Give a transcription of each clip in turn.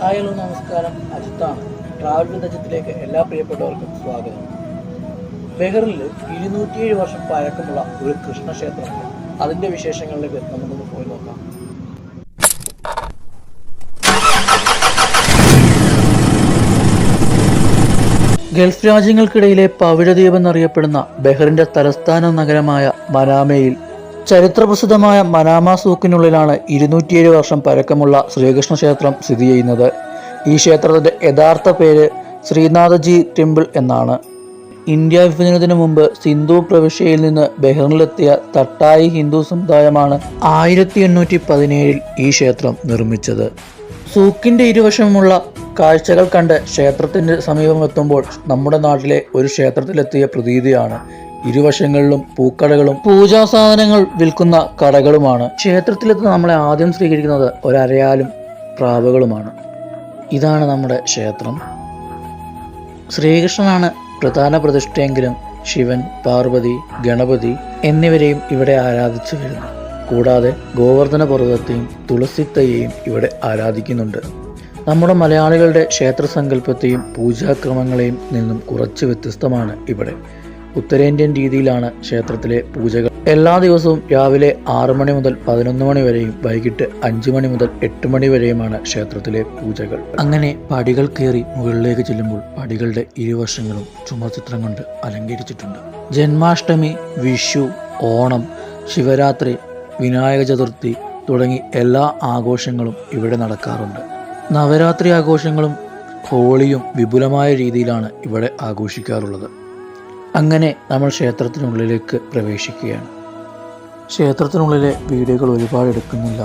Hi hello നമസ്കാരം. അജിത്താണ് travel വിദഗ്ധത്തിലേക്ക് എല്ലാ പ്രിയപ്പെട്ടവർക്കും സ്വാഗതം. ബെഹറിൽ ഇരുന്നൂറ്റിയേഴ് വർഷം പഴക്കമുള്ള ഒരു കൃഷ്ണക്ഷേത്രമുണ്ട്. അതിന്റെ വിശേഷങ്ങളിലേക്ക് നമുക്കൊന്ന് പോയി നോക്കാം. ഗൾഫ് രാജ്യങ്ങൾക്കിടയിലെ പവിഴദ്വീപ് എന്നറിയപ്പെടുന്ന ബെഹറിന്റെ തലസ്ഥാന നഗരമായ മനാമയിൽ ചരിത്രപ്രസിദ്ധമായ മനാമ സൂക്കിനുള്ളിലാണ് ഇരുന്നൂറ്റിയേഴ് വർഷം പഴക്കമുള്ള ശ്രീകൃഷ്ണ ക്ഷേത്രം സ്ഥിതി ചെയ്യുന്നത്. ഈ ക്ഷേത്രത്തിന്റെ യഥാർത്ഥ പേര് ശ്രീനാഥജി ടെമ്പിൾ എന്നാണ്. ഇന്ത്യ വിഭജനത്തിനു മുമ്പ് സിന്ധു പ്രവിശ്യയിൽ നിന്ന് ബഹ്റിനിലെത്തിയ തട്ടായി ഹിന്ദു സമുദായമാണ് ആയിരത്തി എണ്ണൂറ്റി പതിനേഴിൽ ഈ ക്ഷേത്രം നിർമ്മിച്ചത്. സൂക്കിന്റെ ഇരുവശമുള്ള കാഴ്ചകൾ കണ്ട് ക്ഷേത്രത്തിന്റെ സമീപമെത്തുമ്പോൾ നമ്മുടെ നാട്ടിലെ ഒരു ക്ഷേത്രത്തിലെത്തിയ പ്രതീതിയാണ് ഇരുവശങ്ങളിലും പൂക്കടകളും പൂജാ സാധനങ്ങൾ വിൽക്കുന്ന കടകളുമാണ്. ക്ഷേത്രത്തിലെത്തുന്ന നമ്മളെ ആദ്യം സ്വീകരിക്കുന്നത് ഒരരയാലും പ്രാവുകളുമാണ്. ഇതാണ് നമ്മുടെ ക്ഷേത്രം. ശ്രീകൃഷ്ണനാണ് പ്രധാന പ്രതിഷ്ഠയെങ്കിലും ശിവൻ പാർവതി ഗണപതി എന്നിവരെയും ഇവിടെ ആരാധിച്ചു വരുന്നു. കൂടാതെ ഗോവർദ്ധന പർവതത്തെയും തുളസിത്തയെയും ഇവിടെ ആരാധിക്കുന്നുണ്ട്. നമ്മുടെ മലയാളികളുടെ ക്ഷേത്രസങ്കല്പത്തെയും പൂജാക്രമങ്ങളെയും നിന്നും കുറച്ച് വ്യത്യസ്തമാണ് ഇവിടെ. ഉത്തരേന്ത്യൻ രീതിയിലാണ് ക്ഷേത്രത്തിലെ പൂജകൾ. എല്ലാ ദിവസവും രാവിലെ ആറു മണി മുതൽ പതിനൊന്ന് മണി വരെയും വൈകിട്ട് അഞ്ചു മണി മുതൽ എട്ട് മണി വരെയുമാണ് ക്ഷേത്രത്തിലെ പൂജകൾ. അങ്ങനെ പടികൾ കയറി മുകളിലേക്ക് ചെല്ലുമ്പോൾ പടികളുടെ ഇരുവശങ്ങളും ചുമർചിത്രം കൊണ്ട് അലങ്കരിച്ചിട്ടുണ്ട്. ജന്മാഷ്ടമി വിഷു ഓണം ശിവരാത്രി വിനായക ചതുർത്ഥി തുടങ്ങി എല്ലാ ആഘോഷങ്ങളും ഇവിടെ നടക്കാറുണ്ട്. നവരാത്രി ആഘോഷങ്ങളും ഹോളിയും വിപുലമായ രീതിയിലാണ് ഇവിടെ ആഘോഷിക്കാറുള്ളത്. അങ്ങനെ നമ്മൾ ക്ഷേത്രത്തിനുള്ളിലേക്ക് പ്രവേശിക്കുകയാണ്. ക്ഷേത്രത്തിനുള്ളിലെ വീഡിയോകൾ ഒരുപാട് എടുക്കുന്നില്ല.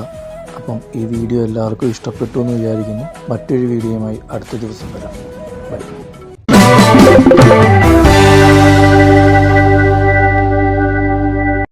അപ്പം ഈ വീഡിയോ എല്ലാവർക്കും ഇഷ്ടപ്പെട്ടു എന്ന് വിചാരിക്കുന്നു. മറ്റൊരു വീഡിയോയുമായി അടുത്ത ദിവസം വരാം. ബൈ.